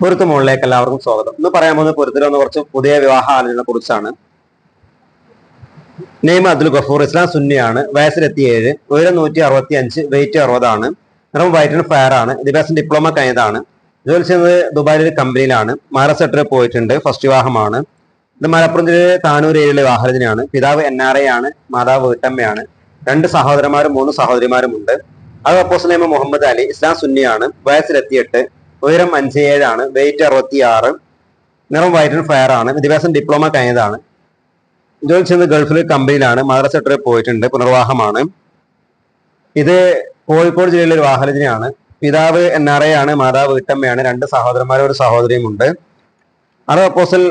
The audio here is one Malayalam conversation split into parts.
പൊരുത്ത് മുകളിലേക്ക് എല്ലാവർക്കും സ്വാഗതം. ഇന്ന് പറയാൻ പോകുന്ന പൊരുത്തിൽ വന്ന കുറച്ച് പുതിയ വിവാഹ ആലോചനകളെ കുറിച്ചാണ്. നെയ്മ അബ്ദുൽ ഗഫൂർ ഇസ്ലാം സുന്നിയാണ്. വയസ്സിലെത്തി ഏഴ് ഉയരം നൂറ്റി അറുപത്തി അഞ്ച് വെയിറ്റ് അറുപതാണ്. നിറം വൈറ്റിന് ഫയർ ആണ്. വിദ്യാഭ്യാസം ഡിപ്ലോമ കഴിഞ്ഞതാണ്. ജോലി ചെയ്യുന്നത് ദുബായിലെ ഒരു കമ്പനിയിലാണ്. മഹാരാഷ്ട്രയിൽ പോയിട്ടുണ്ട്. ഫസ്റ്റ് വിവാഹമാണ്. ഇത് മലപ്പുറം ജില്ലയിലെ താനൂർ ഏരിയയിലെ വിവാഹരചനയാണ് പിതാവ് എൻ ആർ എ ആണ്. മാതാവ് വീട്ടമ്മയാണ്. രണ്ട് സഹോദരന്മാരും മൂന്ന് സഹോദരിമാരും ഉണ്ട്. അത് അപ്പോസ് നെയ്മ മുഹമ്മദ് അലി ഇസ്ലാം സുന്നിയാണ്. വയസ്സിലെത്തിയെട്ട് ഉയരം അഞ്ച് ഏഴാണ് വെയിറ്റ് അറുപത്തി ആറ് നിറം വൈറ്റ് ഫയർ ആണ് വിദ്യാഭ്യാസം ഡിപ്ലോമ കഴിഞ്ഞതാണ്. ജോലി ചെയ്യുന്നത് ഗൾഫിലെ കമ്പനിയിലാണ് മദ്രസ സെക്ടറിൽ പോയിട്ടുണ്ട് പുനർവാഹമാണ് ഇത് കോഴിക്കോട് ജില്ലയിലെ ഒരു വാഹനജനയാണ് പിതാവ് എൻ ആർ എ ആണ് മാതാവ് വീട്ടമ്മയാണ് രണ്ട് സഹോദരന്മാരും ഒരു സഹോദരിയും ഉണ്ട്. അത് അപ്പോസൽ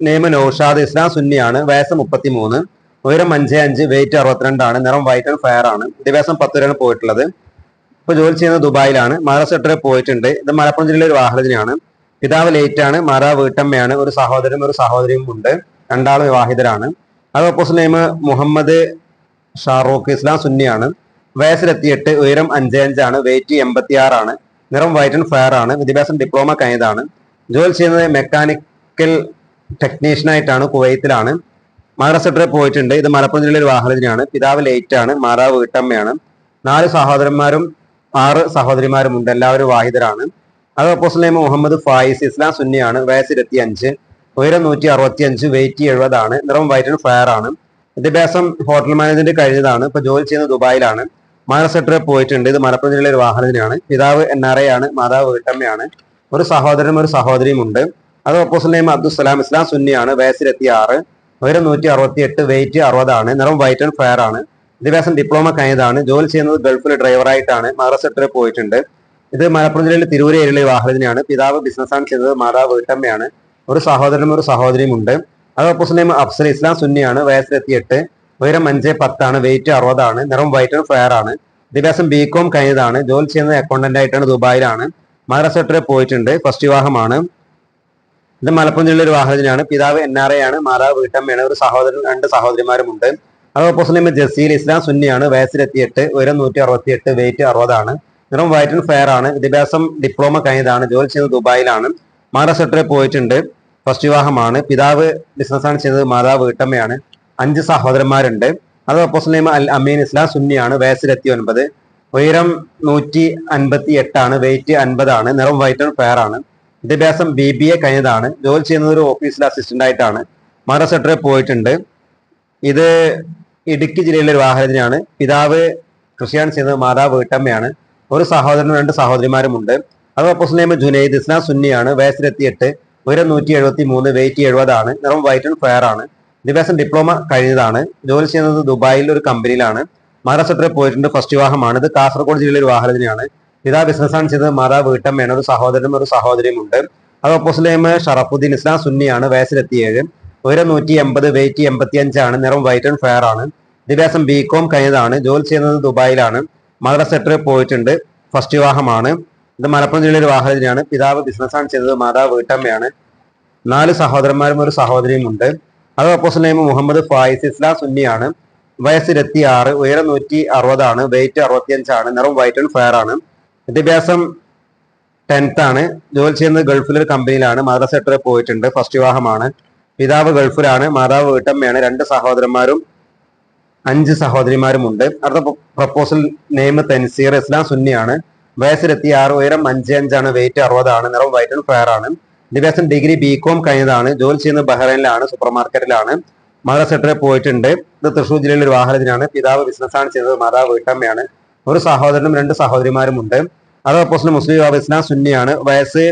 നെയ്മ നൌഷാദ് ഇസ്ലാം സുന്നിയാണ് വയസ്സ് മുപ്പത്തി മൂന്ന് ഉയരം അഞ്ച് അഞ്ച് വെയിറ്റ് അറുപത്തിരണ്ടാണ് നിറം വൈറ്റ് ആൻഡ് ഫയർ ആണ്. വിദ്യാഭ്യാസം പത്ത് വരെയാണ് പോയിട്ടുള്ളത്. ഇപ്പൊ ജോലി ചെയ്യുന്നത് ദുബായിലാണ്. മദ്രസ സെക്ടറിൽ പോയിട്ടുണ്ട്. ഇത് മലപ്പുറം ജില്ലയിലെ ഒരു വാഹനത്തിനാണ് പിതാവ് ലേറ്റ് ആണ് മാതാവ് വീട്ടമ്മയാണ് ഒരു സഹോദരനും ഒരു സഹോദരിയും ഉണ്ട്. രണ്ടാളും വിവാഹിതരാണ്. അത് ഓപ്പോസിറ്റ് നെയിം മുഹമ്മദ് ഷാറൂഖ് ഇസ്ലാം സുന്നിയാണ്. വയസ്സിലെത്തിയിട്ട് ഉയരം അഞ്ച് അഞ്ചാണ് വെയിറ്റ് എൺപത്തി ആറാണ് നിറം വൈറ്റ് ആൻഡ് ഫയർ ആണ് വിദ്യാഭ്യാസം ഡിപ്ലോമ കഴിഞ്ഞതാണ്. ജോലി ചെയ്യുന്നത് മെക്കാനിക്കൽ ടെക്നീഷ്യനായിട്ടാണ് കുവൈത്തിലാണ്. മഹാരാഷ്ട്രയിൽ പോയിട്ടുണ്ട്. ഇത് മലപ്പുറം ജില്ലയിലെ ഒരു വാഹനത്തിനാണ് പിതാവ് ലേറ്റ് ആണ് മാതാവ് വീട്ടമ്മയാണ്. നാല് സഹോദരന്മാരും ആറ് സഹോദരിമാരുമുണ്ട് എല്ലാവരും വാഹിദരാണ്. അത് അപ്പോസ്ലൈമ മുഹമ്മദ് ഫായിസ് ഇസ്ലാം സുന്നിയാണ് വയസ്സിലെത്തി അഞ്ച് ഉയരം നൂറ്റി അറുപത്തി അഞ്ച് വെയിറ്റ് എഴുപതാണ് നിറം വൈറ്റ് ആൻഡ് ഫയർ ആണ്. വിദ്യാഭ്യാസം ഹോട്ടൽ മാനേജ്മെന്റ് കഴിഞ്ഞതാണ് ഇപ്പൊ ജോലി ചെയ്യുന്നത് ദുബായിലാണ്. മഹാരാഷ്ട്രയിൽ പോയിട്ടുണ്ട് ഇത് മലപ്പുറം ജില്ലയിലെ ഒരു വാഹനത്തിനാണ് പിതാവ് എൻ ആർ ഐ ആണ് മാതാവ് വീട്ടമ്മയാണ്. ഒരു സഹോദരനും ഒരു സഹോദരിയും ഉണ്ട്. അത് ഓപ്പോസിറ്റ് നെയിം അബ്ദുസലാം ഇസ്ലാം സുന്നിയാണ് വയസ്സിലെത്തി ആറ് ഉയരം നൂറ്റി അറുപത്തി എട്ട് വെയിറ്റ് അറുപതാണ് നിറം വൈറ്റ് ആൻഡ് ഫയർ ആണ്. വിദ്യാഭ്യാസം ഡിപ്ലോമ കഴിഞ്ഞതാണ്. ജോലി ചെയ്യുന്നത് ഗൾഫിൽ ഡ്രൈവറായിട്ടാണ് മഹാരാഷ്ട്രത്തിൽ പോയിട്ടുണ്ട്. ഇത് മലപ്പുറം ജില്ലയിലെ തിരൂര് ഏരിയയിലെ വാഹനത്തിനാണ് പിതാവ് ബിസിനസ്സാണ് ചെയ്തത് മാതാവ് വീട്ടമ്മയാണ്. ഒരു സഹോദരനും ഒരു സഹോദരിയും ഉണ്ട്. അത് ഓപ്പോസിറ്റ് നെയിം അഫ്സൽ ഇസ്ലാം സുന്നിയാണ് വയസ്സിലെത്തിയെട്ട്. ഉയരം അഞ്ച് പത്താണ് വെയിറ്റ് അറുപതാണ് നിറം വൈറ്റ് ആൻഡ് ഫയർ ആണ്. വിദ്യാഭ്യാസം ബി കോം കഴിഞ്ഞതാണ്. ജോലി ചെയ്യുന്നത് അക്കൗണ്ടന്റ് ആയിട്ടാണ് ദുബായിലാണ്. മഹാരാഷ്ട്രത്തിൽ പോയിട്ടുണ്ട്. ഫസ്റ്റ് വിവാഹമാണ്. ഇത് മലപ്പുറം ജില്ലയിലെ ഒരു വാഹനത്തിനാണ് പിതാവ് എൻ ആർ എ ആണ്. മാതാവ് വീട്ടമ്മയാണ്. ഒരു സഹോദരൻ രണ്ട് സഹോദരിമാരുമുണ്ട്. അത് നെയിം ജസീൽ ഇസ്ലാം സുന്നിയാണ്. വയസ്സിലെത്തിയെട്ട് ഉയരം നൂറ്റി അറുപത്തി എട്ട് വെയിറ്റ് അറുപതാണ്. നിറം വൈറ്റ് ആൻഡ് ഫെയർ ആണ്. വിദ്യാഭ്യാസം ഡിപ്ലോമ കഴിഞ്ഞതാണ്. ജോലി ചെയ്യുന്നത് ദുബായിലാണ്. മഹാരാഷ്ട്രയിൽ പോയിട്ടുണ്ട്. ഫസ്റ്റ് വിവാഹമാണ്. പിതാവ് ബിസിനസ്സാണ് ചെയ്തത്. മാതാവ് വീട്ടമ്മയാണ്. അഞ്ച് സഹോദരന്മാരുണ്ട്. അത് നെയിം അൽ അമീൻ ഇസ്ലാം സുന്നിയാണ്. വയസ്സിലെത്തി ഒൻപത്. ഉയരം നൂറ്റി അൻപത്തി എട്ടാണ് വെയിറ്റ് അൻപതാണ്. നിറം വൈറ്റ് ആൻഡ് ഫെയർ ആണ്. വിദ്യാഭ്യാസം ബി ബി എ കഴിഞ്ഞതാണ്. ജോലി ചെയ്യുന്നത് ഒരു ഓഫീസിലെ അസിസ്റ്റന്റ് ആയിട്ടാണ്. മഹാരാഷ്ട്രയിൽ പോയിട്ടുണ്ട്. ഇത് ഇടുക്കി ജില്ലയിലെ ഒരു വാഹനത്തിനാണ്. പിതാവ് കൃഷിയാണ് ചെയ്യുന്നത് മാതാവ് വീട്ടമ്മയാണ്. ഒരു സഹോദരനും രണ്ട് സഹോദരിമാരുമുണ്ട്. അത് ഓപ്പോസിറ്റ് ജുനൈദ് ഇസ്ലാം സുന്നിയാണ് വയസ്സിലെത്തിയെട്ട് ഉയരം നൂറ്റി എഴുപത്തി മൂന്ന് വെയിറ്റ് എഴുപതാണ് നിറം വൈറ്റ് ആൻഡ് ഫയർ ആണ്. ദിവസം ഡിപ്ലോമ കഴിഞ്ഞതാണ്. ജോലി ചെയ്യുന്നത് ദുബായിൽ ഒരു കമ്പനിയിലാണ്. മഹാരാഷ്ട്രത്തിൽ പോയിട്ടുണ്ട് ഫസ്റ്റ് വിവാഹമാണ്. ഇത് കാസർഗോഡ് ജില്ലയിലെ ഒരു വാഹനത്തിനാണ്. പിതാ ബിസിനസ്സാണ് ചെയ്തത് മാതാവ് വീട്ടമ്മയാണ് ഒരു സഹോദരനും ഒരു സഹോദരിയും ഉണ്ട് അത് ഓപ്പോസിറ്റ് ഷറഫുദ്ദീൻ ഇസ്ലാം സുന്നിയാണ് വയസ്സിലെത്തിയേഴ്. ഉയരം നൂറ്റി എൺപത് വെയിറ്റ് എൺപത്തി അഞ്ചാണ് നിറം വൈറ്റ് ആൻഡ് ഫെയർ ആണ്. വിദ്യാഭ്യാസം ബി കോം കഴിഞ്ഞതാണ്. ജോലി ചെയ്യുന്നത് ദുബായിലാണ്. മദർ സെക്ടറിൽ പോയിട്ടുണ്ട്. ഫസ്റ്റ് വിവാഹമാണ്. ഇത് മലപ്പുറം ജില്ലയിലെ വാഹനത്തിനാണ് പിതാവ് ബിസിനസ്സാണ് ചെയ്തത്. മാതാവ് വീട്ടമ്മയാണ്. നാല് സഹോദരന്മാരും ഒരു സഹോദരിയും ഉണ്ട്. അത് ഓപ്പോസിറ്റ് നെയ്മ് മുഹമ്മദ് ഫായിസ് ഇസ്ലാം സുന്നിയാണ്. വയസ്സ് ഇരുപത്തി ആറ് ഉയരം നൂറ്റി അറുപതാണ്. വെയിറ്റ് അറുപത്തിയഞ്ചാണ്. നിറം വൈറ്റ് ആൻഡ് ഫെയർ ആണ്. വിദ്യാഭ്യാസം ടെൻത്ത് ആണ്. ജോലി ചെയ്യുന്നത് ഗൾഫിലെ ഒരു കമ്പനിയിലാണ് മദ്രസ സെക്ടറിൽ പോയിട്ടുണ്ട്. ഫസ്റ്റ് വിവാഹമാണ്. പിതാവ് ഗൾഫിലാണ് മാതാവ് വീട്ടമ്മയാണ്. രണ്ട് സഹോദരന്മാരും അഞ്ച് സഹോദരിമാരും ഉണ്ട്. അടുത്ത പ്രപ്പോസൽ നെയിം തൻസീർ ഇസ്ലാം സുന്നിയാണ്. വയസ്സിലെത്തി ആറ് ഉയരം അഞ്ച് അഞ്ചാണ്. വെയിറ്റ് അറുപതാണ്. നിറം വൈറ്റ് ആൻഡ് ഫെയർ ആണ് വിദ്യാഭ്യാസം ഡിഗ്രി ബി കോം കഴിഞ്ഞതാണ്. ജോലി ചെയ്യുന്നത് ബഹ്റൈനിലാണ് സൂപ്പർ മാർക്കറ്റിലാണ്. മദർ സെക്രട്ടറി പോയിട്ടുണ്ട്. ഇത് തൃശ്ശൂർ ജില്ലയിലെ ഒരു വാഹനത്തിനാണ് പിതാവ് ബിസിനസ്സാണ് ചെയ്തത് മാതാവ് വീട്ടമ്മയാണ്. ഒരു സഹോദരനും രണ്ട് സഹോദരിമാരും ഉണ്ട്. അത് പ്രപ്പോസൽ മുസ്ലിം ഇസ്ലാം സുന്നിയാണ്. വയസ്സ്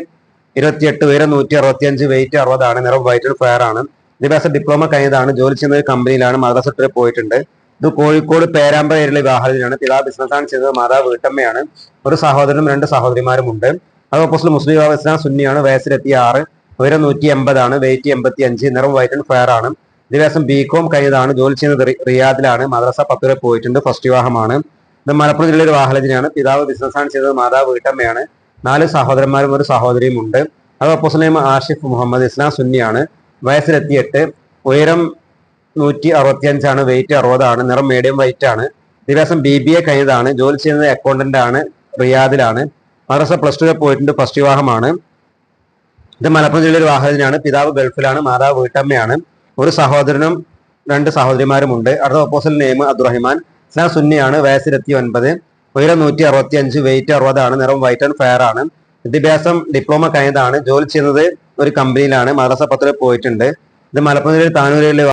ഇരുപത്തിയെട്ട് ഉയരം നൂറ്റി അറുപത്തിയഞ്ച് വെയിറ്റ് അറുപതാണ്. നിറം വൈറ്റ് ഫയർ ആണ്. വിദ്യാഭ്യാസ ഡിപ്ലോമ കഴിഞ്ഞതാണ്. ജോലി ചെയ്യുന്ന ഒരു കമ്പനിയിലാണ് മദ്രസ ട്രിപ്പ് പോയിട്ടുണ്ട്. ഇത് കോഴിക്കോട് പേരാമ്പ്ര വിവാഹത്തിലാണ് പിതാവ് ബിസിനസ്സാണ് ചെയ്തത്. മാതാവ് വീട്ടമ്മയാണ്. ഒരു സഹോദരനും രണ്ട് സഹോദരിമാരും ഉണ്ട്. അത് ഓപ്പോസിറ്റ് മുസ്ലിം വിവാഹ ഇസ്ലാം സുന്നിയാണ്. വയസ്സിലെത്തി ആറ്. ഉയരം നൂറ്റി എൺപതാണ് വെയിറ്റ് എൺപത്തി അഞ്ച് നിറം വൈറ്റ് ഫയർ ആണ്. ദിവസം ബി കോം കഴിഞ്ഞതാണ്. ജോലി ചെയ്യുന്നത് റിയാദിലാണ്. മദ്രസ പത്ത് വരെ പോയിട്ടുണ്ട്. ഫസ്റ്റ് വിവാഹമാണ്. ഇത് മലപ്പുറം ജില്ലയിലെ വാഹലജിനാണ് പിതാവ് ബിസിനസ്സാണ് ചെയ്തത്. മാതാവ് വീട്ടമ്മയാണ്. നാല് സഹോദരന്മാരും ഒരു സഹോദരിയും ഉണ്ട്. ഓപ്പോസിറ്റ് നെയിം ആഷിഫ് മുഹമ്മദ് ഇസ്ലാം സുന്നിയാണ്. വയസ്സിലെത്തിയെട്ട് ഉയരം നൂറ്റി അറുപത്തിയഞ്ചാണ് വെയിറ്റ് അറുപതാണ് നിറം മീഡിയം വൈറ്റ് ആണ്. വിദ്യാഭ്യാസം ബി ബി എ കഴിഞ്ഞതാണ്. ജോലി ചെയ്യുന്നത് അക്കൗണ്ടന്റ് ആണ് റിയാദിലാണ്. മദ്രസ പ്ലസ് ടു പോയിട്ടുണ്ട് ഫസ്റ്റ് വിവാഹമാണ്. ഇത് മലപ്പുറം ജില്ലയിലെ വാഹനത്തിനാണ് പിതാവ് ഗൾഫിലാണ് മാതാവ് വീട്ടമ്മയാണ്. ഒരു സഹോദരനും രണ്ട് സഹോദരിമാരും ഉണ്ട്. അടുത്ത ഓപ്പോസിറ്റ് നെയ്മ് അബ്ദുറഹിമാൻ ഇസ്ലാം സുന്നിയാണ് വയസ്സിലെത്തി ഒൻപത്. ഉയരം നൂറ്റി അറുപത്തി അഞ്ച് വെയിറ്റ് അറുപതാണ് നിറം വൈറ്റ് ആൻഡ് ഫെയർ ആണ്. വിദ്യാഭ്യാസം ഡിപ്ലോമ കഴിഞ്ഞതാണ്. ജോലി ചെയ്യുന്നത് ഒരു കമ്പനിയിലാണ് മദ്രസ പത്രത്തിൽ പോയിട്ടുണ്ട്. ഇത് മലപ്പുറം താനൂരിലെ